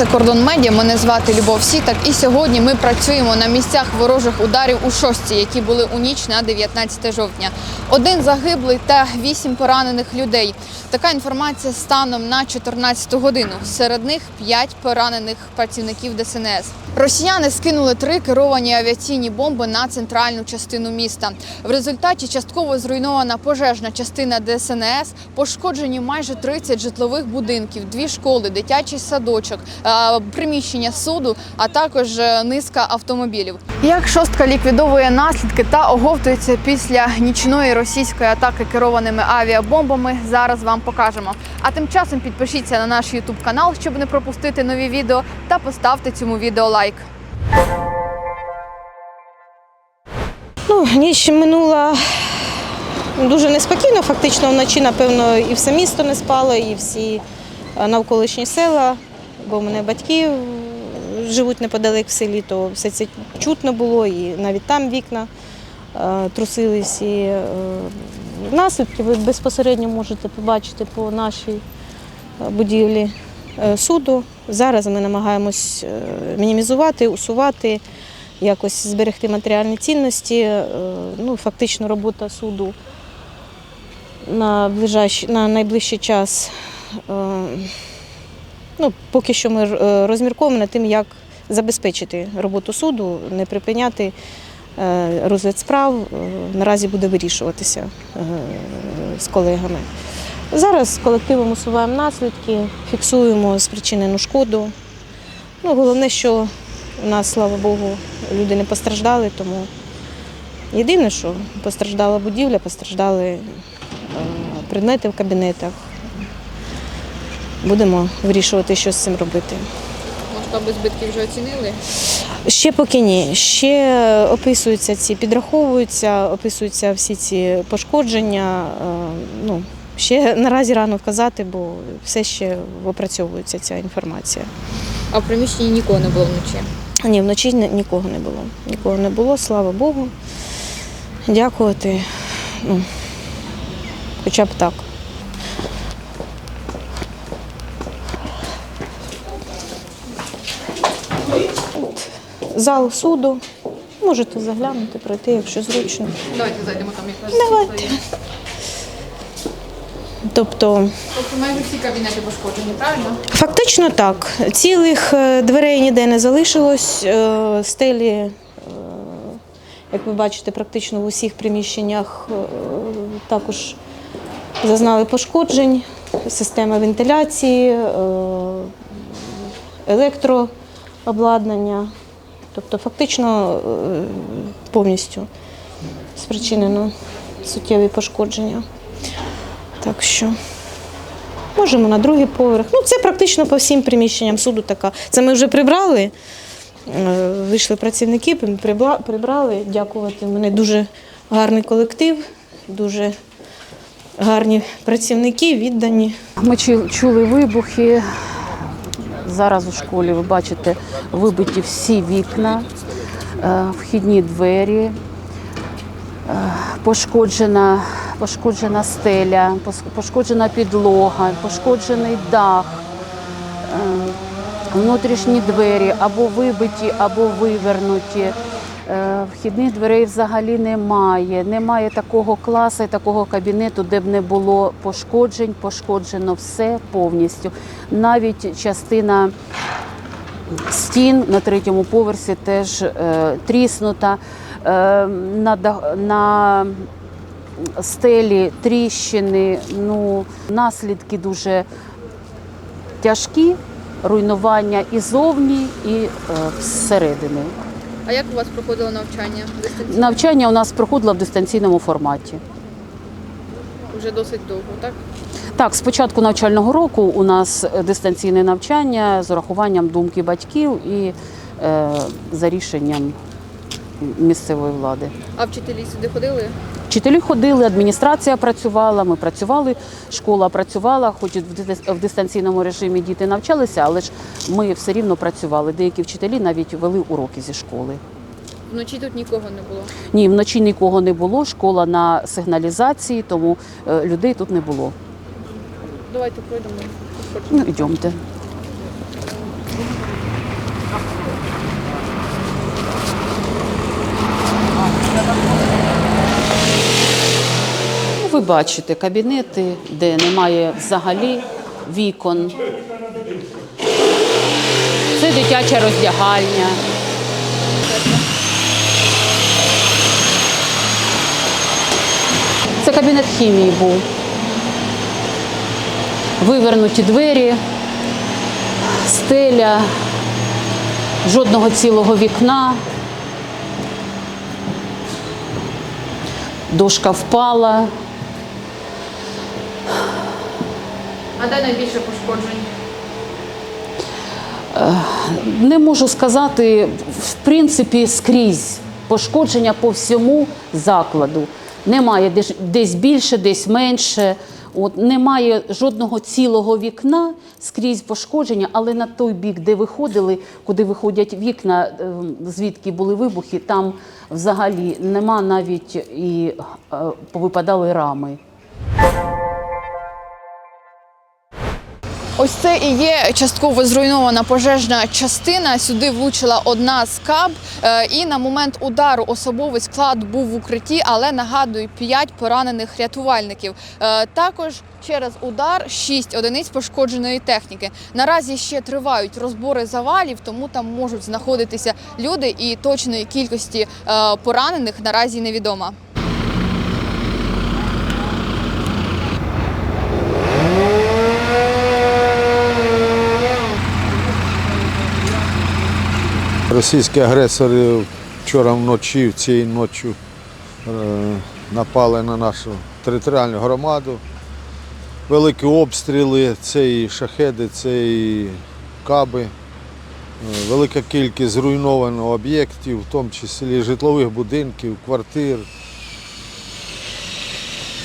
Це кордон медіа. Мене звати Любов Сітак. І сьогодні ми працюємо на місцях ворожих ударів у шостці, які були у ніч на 19 жовтня. Один загиблий та вісім поранених людей. Така інформація станом на 14 годину. Серед них п'ять поранених працівників ДСНС. Росіяни скинули три керовані авіаційні бомби на центральну частину міста. В результаті частково зруйнована пожежна частина ДСНС, пошкоджені майже 30 житлових будинків, дві школи, дитячий садочок, приміщення суду, а також е, низка автомобілів. Як шостка ліквідовує наслідки та оговтується після нічної російської атаки керованими авіабомбами, зараз вам покажемо. А тим часом підпишіться на наш YouTube канал, щоб не пропустити нові відео, та поставте цьому відео лайк. Ну, ніч минула дуже неспокійно. Фактично вночі, напевно, і все місто не спало, і всі е, навколишні села, бо в мене батьки живуть неподалек в селі, то все це чутно було, і навіть там вікна е, трусились. І е, наслідки ви безпосередньо можете побачити по нашій будівлі суду. Зараз ми намагаємось е, мінімізувати, усувати якось зберегти матеріальні цінності. Е, Ну, фактично робота суду на, на найближчий час. е, Ну, поки що ми е, розмірковуємо над тим, як забезпечити роботу суду, не припиняти е, розгляд справ. Е, Наразі буде вирішуватися е, з колегами. Зараз з колективом усуваємо наслідки, фіксуємо спричинену шкоду. Ну, головне, що у нас, слава Богу, люди не постраждали, тому єдине, що постраждала будівля, постраждали е, предмети в кабінетах. Будемо вирішувати, що з цим робити. Масштаби збитків вже оцінили. Ще поки ні. Ще описуються ці, підраховуються, описуються всі ці пошкодження. Е, Ну, ще наразі рано вказати, бо все ще опрацьовується ця інформація. А в приміщенні нікого не було вночі. Ні, вночі нікого не було. Нікого не було, слава Богу. Дякувати. Ну, хоча б так. От, Зал суду. Можете заглянути, пройти, якщо зручно. Давайте зайдемо там якраз. Давайте. Тобто, Тобто майже всі кабінети пошкоджені, правильно? Фактично так. Цілих е, дверей ніде не залишилось. Е, Стелі, е, як ви бачите, практично в усіх приміщеннях також зазнали пошкоджень. Система вентиляції, електрообладнання. Тобто фактично повністю спричинено суттєві пошкодження. Так що. Можемо на другий поверх. Ну, це практично по всім приміщенням суду така. Це ми вже прибрали. Е, Вийшли працівники, прибрали. Дякувати. У мене дуже гарний колектив, дуже гарні працівники, віддані. Ми чули вибухи. Зараз у школі ви бачите вибиті всі вікна, е, вхідні двері, пошкоджена, пошкоджена стеля, пошкоджена підлога, пошкоджений дах, е, внутрішні двері або вибиті, або вивернуті. Е, Вхідних дверей взагалі немає. Немає такого класу, такого кабінету, де б не було пошкоджень. Пошкоджено все повністю. Навіть частина стін на третьому поверсі теж е, тріснута. Е, на, на стелі тріщини. Ну, наслідки дуже тяжкі, руйнування і зовні, і е, всередини. А як у вас проходило навчання? Дистанційно? Навчання у нас проходило в дистанційному форматі. Вже досить довго, так? Так, з початку навчального року у нас дистанційне навчання з урахуванням думки батьків і е, за рішенням місцевої влади. А вчителі сюди ходили? Вчителі ходили, адміністрація працювала, ми працювали, школа працювала, хоч в дистанційному режимі діти навчалися, але ж ми все рівно працювали. Деякі вчителі навіть вели уроки зі школи. Вночі тут нікого не було. Ні, вночі нікого не було, школа на сигналізації, тому е, людей тут не було. Давайте пройдемо. Ну, йдемте. Ви бачите кабінети, де немає взагалі вікон. Це дитяча роздягальня. Це кабінет хімії був. Вивернуті двері, стеля, жодного цілого вікна. Дошка впала. А де найбільше пошкоджень? Не можу сказати, в принципі, скрізь пошкодження по всьому закладу. Немає десь- більше, десь менше. От, немає жодного цілого вікна, скрізь пошкодження, але на той бік, де виходили, куди виходять вікна, ем, звідки були вибухи, там взагалі нема навіть і е, повипадали рами. Ось це і є частково зруйнована пожежна частина. Сюди влучила одна з каб, е, і на момент удару особовий склад був в укритті, але нагадую, п'ять поранених рятувальників. Е, Також через удар шість одиниць пошкодженої техніки. Наразі ще тривають розбори завалів, тому там можуть знаходитися люди, і точної кількості е, поранених наразі невідома. Російські агресори вчора вночі, цією ночі е, напали на нашу територіальну громаду. Великі обстріли, це і шахеди, це і каби. Е, Велика кількість зруйновано об'єктів, в тому числі житлових будинків, квартир,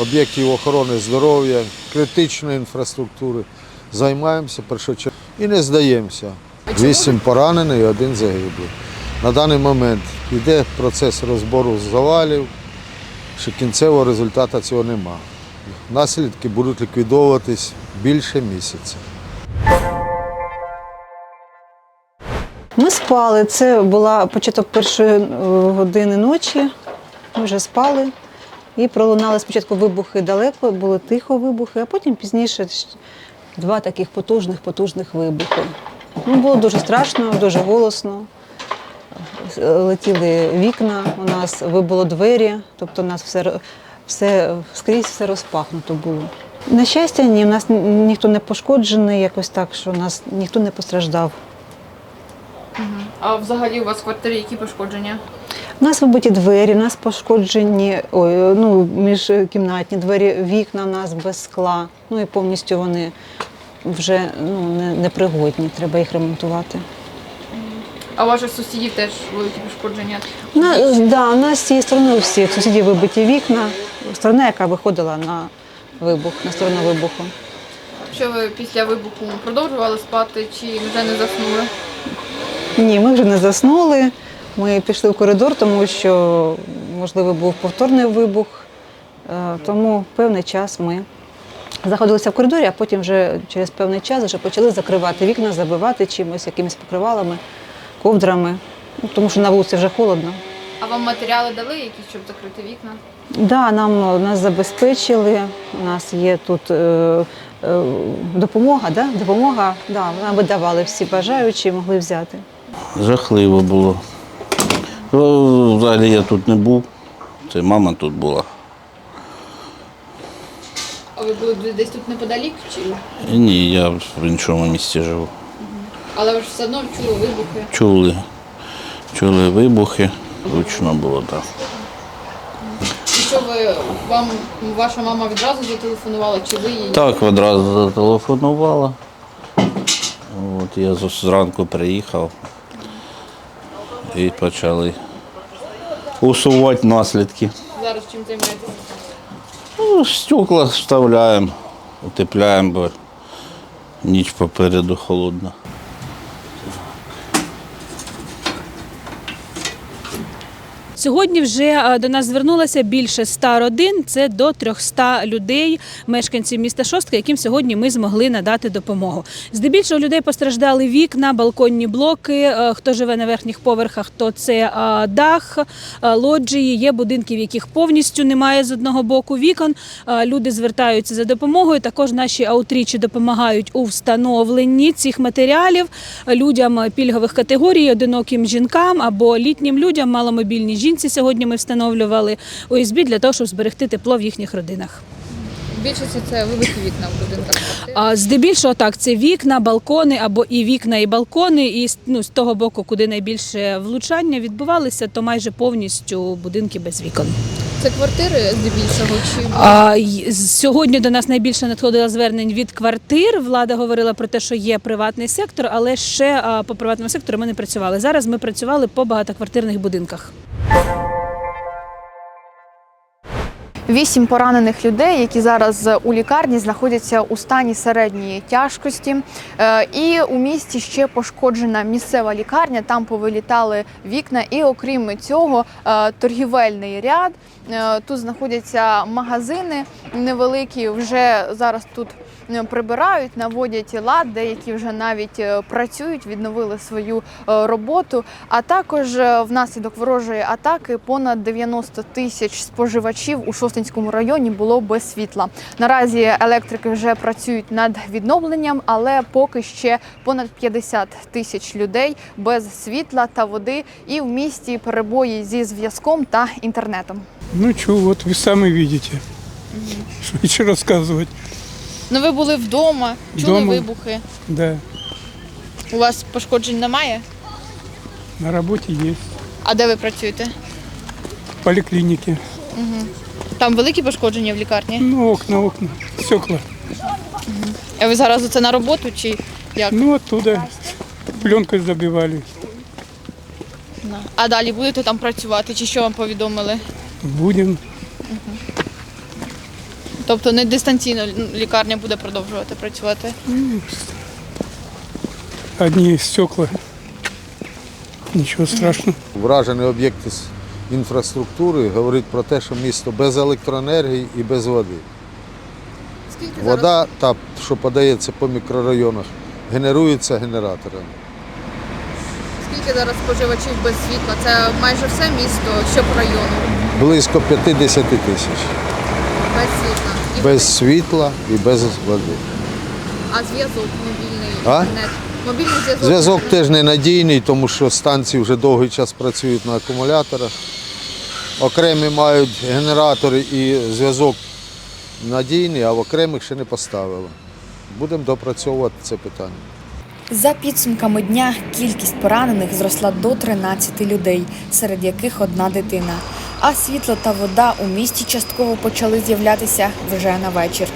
об'єктів охорони здоров'я, критичної інфраструктури. Займаємося першочергово і не здаємося. Вісім поранених і один загиблий. На даний момент йде процес розбору завалів, що кінцевого результату цього нема. Наслідки будуть ліквідовуватись більше місяця. Ми спали. Це була початок першої е, години ночі. Ми вже спали. І пролунали спочатку вибухи далеко, були тихо вибухи, а потім пізніше два таких потужних, потужних вибухи. Ну, було дуже страшно, дуже голосно. Летіли вікна, у нас вибило двері, тобто у нас все, все скрізь все розпахнуто було. На щастя, ні, у нас ніхто не пошкоджений, якось так, що у нас ніхто не постраждав. А взагалі у вас в квартирі які пошкодження? У нас вибиті двері, у нас пошкоджені ой, ну, міжкімнатні двері, вікна у нас без скла. Ну і повністю вони вже ну, не- непригодні, треба їх ремонтувати. А у ваших сусідів теж великі пошкодження? У нас, да, у нас з цієї сторони у всіх сусідів вибиті вікна, сторона, яка виходила на вибух, на сторону вибуху. Що ви після вибуху продовжували спати чи вже не заснули? Ні, ми вже не заснули. Ми пішли в коридор, тому що, можливо, був повторний вибух. Е, Тому певний час ми знаходилися в коридорі, а потім вже через певний час вже почали закривати вікна, забивати чимось, якимись покривалами, ковдрами, Ну, тому що на вулиці вже холодно. А вам матеріали дали якісь, щоб закрити вікна? Да, нам нас забезпечили. У нас є тут е, е, допомога, да? допомога. Да, нам видавали всі бажаючі, могли взяти. Жахливо було. Ну, Взагалі я тут не був. Це мама тут була. Ви були десь тут неподалік чи? Ні, я в іншому місці живу. Але ви ж все одно чули вибухи. Чули, чули вибухи, гучно було так. І що ви вам ваша мама відразу зателефонувала, чи ви їй? Так одразу зателефонувала. От я з- зранку приїхав і почали усувати наслідки. Зараз чим займаєтеся? Ну, стекла вставляємо, утепляємо, бо ніч попереду холодна. Сьогодні вже е, до нас звернулося більше 100 родин. Це до 300 людей, мешканців міста Шостка, яким сьогодні ми змогли надати допомогу. Здебільшого людей постраждали вікна, балконні блоки. е, Хто живе на верхніх поверхах, то це е, дах, лоджії. Є будинки, в яких повністю немає з одного боку вікон. Люди звертаються за допомогою. Також наші аутрічі допомагають у встановленні цих матеріалів людям пільгових категорій, одиноким жінкам або літнім людям, маломобільній жінці. Сьогодні ми встановлювали ОСБ для того, щоб зберегти тепло в їхніх родинах. Більшості це великі вікна в будинках. А здебільшого так, це вікна, балкони або і вікна, і балкони. І ну, з того боку, куди найбільше влучання відбувалися, то майже повністю будинки без вікон. Це квартири здебільшого чи А, сьогодні до нас найбільше надходило звернень від квартир. Влада говорила про те, що є приватний сектор, але ще по приватному сектору ми не працювали. Зараз ми працювали по багатоквартирних будинках. Bye. Вісім поранених людей, які зараз у лікарні знаходяться у стані середньої тяжкості. Е, І у місті ще пошкоджена місцева лікарня. Там повилітали вікна. І окрім цього, е, торгівельний ряд. Е, Тут знаходяться магазини невеликі. Вже зараз тут прибирають, наводять лад, деякі вже навіть працюють, відновили свою роботу. А також внаслідок ворожої атаки понад 90 тисяч споживачів у Шостинському районі було без світла. Наразі електрики вже працюють над відновленням, але поки ще понад 50 тисяч людей без світла та води, і в місті перебої зі зв'язком та інтернетом. Ну что, вот вы сами видите. Что еще рассказывать? Ну ви були вдома, чули Вдома. вибухи. Да, У вас пошкоджень немає? на работе есть. А де ви працюєте? В поликлинике. Там великі пошкодження в лікарні. Ну, окна, окна, стекла. А ви зараз оце на роботу чи як? Ну, оттуда пленкой забивали. А далі будете там працювати, чи що вам повідомили? Будем. Тобто не дистанційно лікарня буде продовжувати працювати. Одни стекла. Ничего страшного. Вражений об'єкт з інфраструктури говорить про те, що місто без електроенергії і без води. Скільки Вода, та, що подається по мікрорайонах, генерується генераторами. скільки зараз споживачів без світла? Це майже все місто, що по району. Близько 50 тисяч. Без світла. І Без світла і без води. А зв'язок мобільний, А? інтернет. Мобільний зв'язок. Зв'язок теж ненадійний, тому що станції вже довгий час працюють на акумуляторах. Окремі мають генератори і зв'язок надійний, а в окремих ще не поставили. Будемо допрацьовувати це питання. За підсумками дня кількість поранених зросла до 13 людей, серед яких одна дитина. А світло та вода у місті частково почали з'являтися вже на вечір.